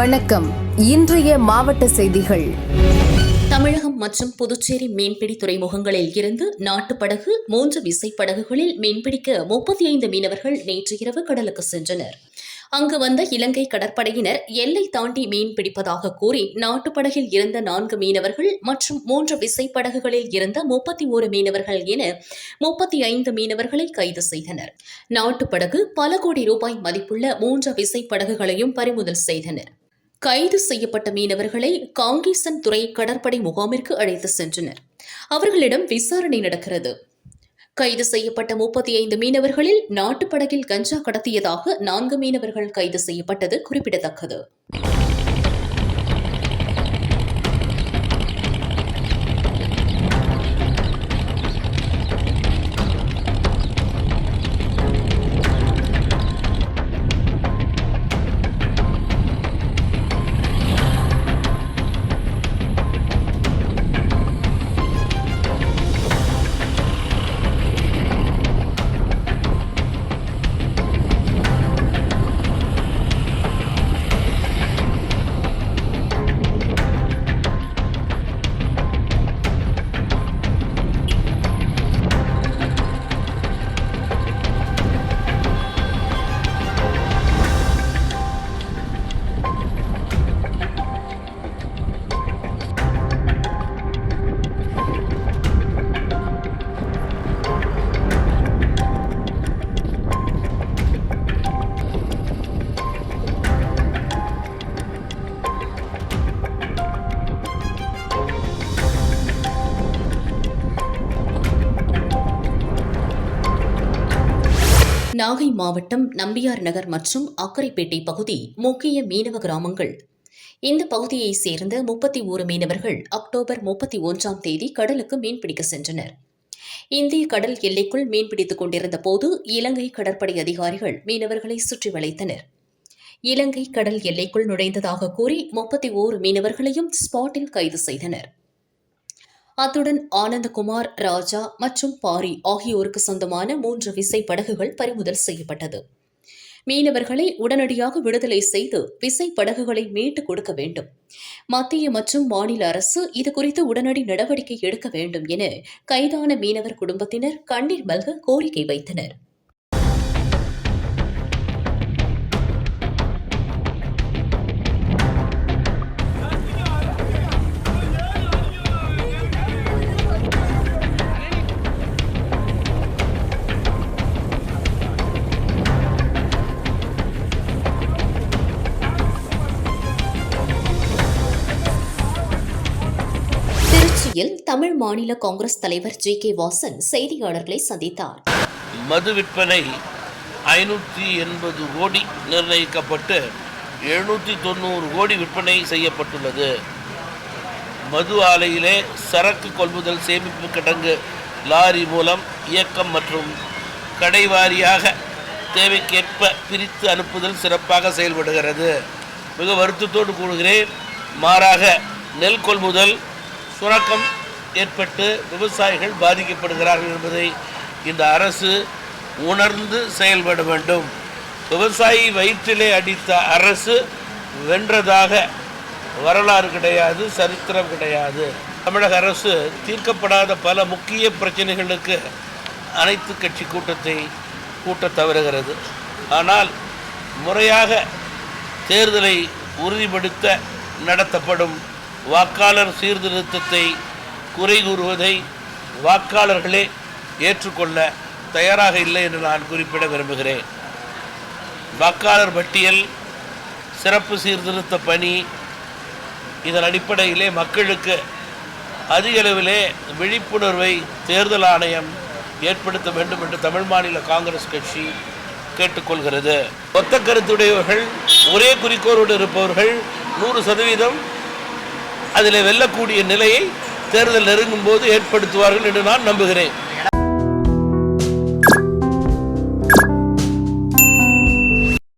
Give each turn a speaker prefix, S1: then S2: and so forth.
S1: வணக்கம். இன்றைய மாவட்ட செய்திகள்.
S2: தமிழகம் மற்றும் புதுச்சேரி மீன்பிடி துறைமுகங்களில் இருந்து நாட்டுப்படகு மூன்று விசைப்படகுகளில் மீன்பிடிக்க முப்பத்தி ஐந்து மீனவர்கள் நேற்று இரவு கடலுக்கு சென்றனர். அங்கு வந்த இலங்கை கடற்படையினர் எல்லை தாண்டி மீன் பிடிப்பதாக கூறி நாட்டுப்படகில் இருந்த நான்கு மீனவர்கள் மற்றும் மூன்று விசைப்படகுகளில் இருந்த முப்பத்தி ஓரு மீனவர்கள் என முப்பத்தி ஐந்து மீனவர்களை கைது செய்தனர். நாட்டுப்படகு பல கோடி ரூபாய் மதிப்புள்ள மூன்று விசைப்படகுகளையும் பறிமுதல் செய்தனர். கைது செய்யப்பட்ட மீனவர்களை காங்கேசன் துறை கடற்படை முகாமிற்கு அழைத்து சென்றனர். அவர்களிடம் விசாரணை நடக்கிறது. கைது செய்யப்பட்ட முப்பத்தி ஐந்து மீனவர்களில் நாட்டுப்படகில் கஞ்சா கடத்தியதாக நான்கு மீனவர்கள் கைது செய்யப்பட்டது குறிப்பிடத்தக்கது. நாகை மாவட்டம் நம்பியார் நகர் மற்றும் அக்கரைப்பேட்டை பகுதி முக்கிய மீனவ கிராமங்கள். இந்த பகுதியைச் சேர்ந்த முப்பத்தி ஓரு மீனவர்கள் அக்டோபர் முப்பத்தி ஒன்றாம் தேதி கடலுக்கு மீன்பிடிக்க சென்றனர். இந்திய கடல் எல்லைக்குள் மீன்பிடித்துக் கொண்டிருந்த போது இலங்கை கடற்படை அதிகாரிகள் மீனவர்களை சுற்றி வளைத்தனர். இலங்கை கடல் எல்லைக்குள் நுழைந்ததாக கூறி முப்பத்தி ஓரு மீனவர்களையும் ஸ்பாட்டில் கைது செய்தனர். அத்துடன் ஆனந்தகுமார் ராஜா மற்றும் பாரி ஆகியோருக்கு சொந்தமான மூன்று விசை படகுகள் பறிமுதல் செய்யப்பட்டது. மீனவர்களை உடனடியாக விடுதலை செய்து விசை படகுகளை மீட்டுக் கொடுக்க வேண்டும். மத்திய மற்றும் மாநில அரசு இதுகுறித்து உடனடி நடவடிக்கை எடுக்க வேண்டும் என கைதான மீனவர் குடும்பத்தினர் கண்ணீர் மல்க கோரிக்கை வைத்தனர். தமிழ் மாநில காங்கிரஸ் தலைவர் ஜி கே வாசன் செய்தியாளர்களை சந்தித்தார்.
S3: மது விற்பனை ஐநூற்றி எண்பது கோடி நிர்ணயிக்கப்பட்டு எழுநூற்றி தொண்ணூறு கோடி விற்பனை செய்யப்பட்டுள்ளது. மது ஆலையிலே சரக்கு கொள்முதல் சேமிப்பு கிடங்கு லாரி மூலம் இயக்கம் மற்றும் கடைவாரியாக தேவைக்கேற்ப பிரித்து அனுப்புதல் சிறப்பாக செயல்படுகிறது. மிக வருத்தத்தோடு கூறுகிறேன் மாறாக நெல் கொள்முதல் சுரக்கம் ஏற்பட்டு விவசாயிகள் பாதிக்கப்படுகிறார்கள் என்பதை இந்த அரசு உணர்ந்து செயல்பட வேண்டும். விவசாயி வயிற்றிலே அடித்த அரசு வென்றதாக வரலாறு கிடையாது சரித்திரம் கிடையாது. தமிழக அரசு தீர்க்கப்படாத பல முக்கிய பிரச்சனைகளுக்கு அனைத்து கட்சி கூட்டத்தை கூட்டத் தவறுகிறது. ஆனால் முறையாக தேர்தலை உறுதிப்படுத்த நடத்தப்படும் வாக்காளர் சீர்திருத்தத்தை குறை கூறுவதை வாக்காளர்களே ஏற்றுக்கொள்ள தயாராக இல்லை என்று நான் குறிப்பிட விரும்புகிறேன். வாக்காளர் பட்டியல் சிறப்பு சீர்திருத்த பணி இதன் அடிப்படையிலே மக்களுக்கு அதிகளவிலே விழிப்புணர்வை தேர்தல் ஆணையம் ஏற்படுத்த வேண்டும் என்று தமிழ் மாநில காங்கிரஸ் கட்சி கேட்டுக்கொள்கிறது. ஒத்த கருத்துடையவர்கள் ஒரே குறிக்கோளோடு இருப்பவர்கள் நூறு சதவீதம் அதில் வெல்லக்கூடிய நிலையை தேர்தல் நெருங்கும் போது ஏற்படுத்துவார்கள் என்று நான் நம்புகிறேன்.